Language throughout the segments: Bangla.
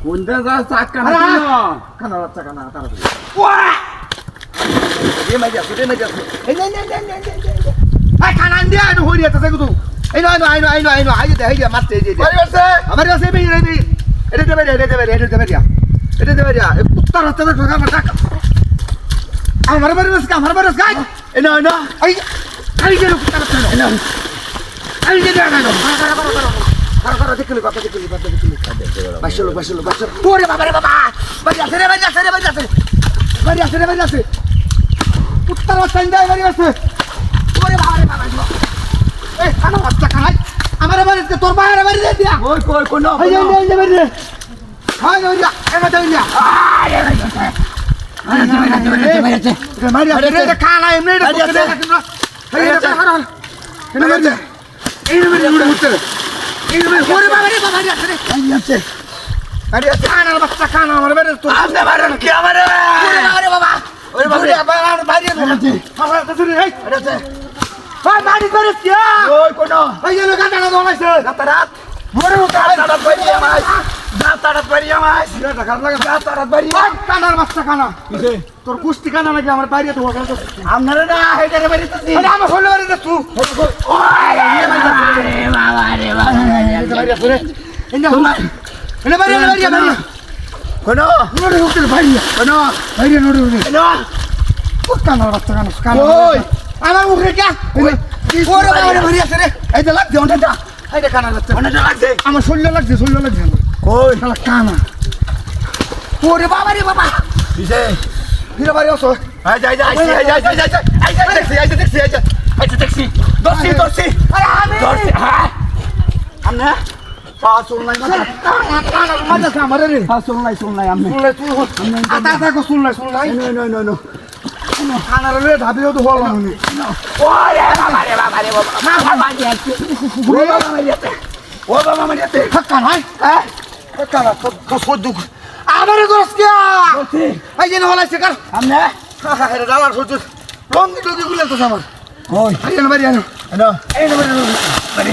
কোনটা যা চাক্কা না? কানা বাচ্চা কানা তাড়াতাড়ি ওয়া! দে মাই যাচ্ছে দে মাই যাচ্ছে এই নে নে নে নে নে নে এই কানা দিয়া আইনো হইরি আছে সেগুতো এই না আইনো আইনো আইনো আইনো আইতে আইতে মারতে এই যে বাড়ি বাড়ছে? আমার কাছে এই এই এই এটা দেবে এটা দেবে এটা দেবে এটা দেবে এই কুত্তার হাতে দেখো আমার টাকা আমার বাড়ি বসকা আমার বাড়ি বসকা এই না না এই এই যে কুত্তার হাতে না এই যে না না না করো করো করো করো দেখলি কথা দেখলি কথা দেখলি বাইশো লোক বাইশো লোক বাইশো ওরে বাবা রে বাবা বাড়ি আছে রে বাড়ি আছে রে বাড়ি আছে বাড়ি আছে রে বাড়ি আছে কুত্তার হাতে দেয় বাড়ি আছে ওরে বাবা রে বাবা এই খানা বাচ্চা খাই আমার বাড়িতে তোর বাইরে বাড়ি দিয়া কই, কই, না, এই না। না না মারি আছে রে খানা এমনি রে এই রে খানা এই রে উড়ে উঠতে এই রে মারি ওরে বাবা রে বাবা রে আছে রে এই আছে আরে খানা বাচ্চা খানা আমার বাড়ি তো আপনি মারেন কি আমারে? ওরে বাবা রে বাবা ওরে বাবা রে। বাবা আর বাইরে আছে আমার তো শুনি এই আরে আছে। ভাই মারি করে কি কই, কই, না। এই লোক আটা দমাইছে রাতারাত। ওরে উঠা রাতারাত বাড়ি বাড়ি বাড়ি। ওই কানার বাচ্চা কানা তোর কুস্তি কানা নাকি আমার বাইরে তো আপনারা। আমার বাড়ি আমার উঠে কে? ওই। আমার শরীরে লাগছে শরীরে লাগছে কই? শালা কানা। ওরে বাবা। রে বাবা? ফিরে বাড়ি যে, দেখছি, দেখছি। ধরছি, ধরছি। আরে আমি ধরছি, হ্যাঁ। আপনি? পা চুলনাই মাথা। কানা মাঝে কামারে রে পা চুলনাই, চুলনাই আপনি। শুনলাই তুই আতা আতা কো শুনলাই শুনলাই No, no, no, no. খানার রে ধাবিও তো হল না ওরে বাবা রে বাবা রে বাবা। মা বাবা দিয়েছে। ও বাবা মারিয়াছে। ও বাবা মারিয়াছে। ফাক্কা নাই হ্যাঁ? আমারে দোস কে ধরছি। এই যে হলাইছে কার আপনি? আরে ডালার সহ্য লঙ্গি টঙ্গি গুলে তো আমার কই? এই বাড়ি আনো এই বাড়ি বাড়ি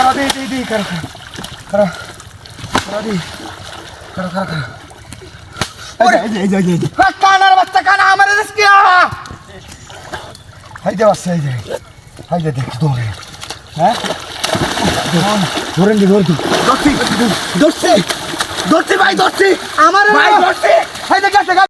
রে বাবা? খেলা ঠিক আছে এই কানার বাচ্চা কানা ওরে বাবা রে বাবা এই নে নে এসে এসে কুম্বা। ইন্দে দূর ইন্দে দূর ইন্দে দূর নোড়ে উতরে নিয়ে ইন্দে দূর কারা দে দে দে কারা কারা কারা দে কারা কারা কারা এই যে, এই যে, এই যে, এই যে, এই যে। কানার বাচ্চা কানা আমার রিস্কি হাই দে বাচ্চা হাই দে হাই দে দেখ দৌড়ে হ্যাঁ? ধরেন দি ধরে ধরছি, ধরছি। ধরছি ভাই ধরছি আমার ভাই ধরছি হাই দে গেছে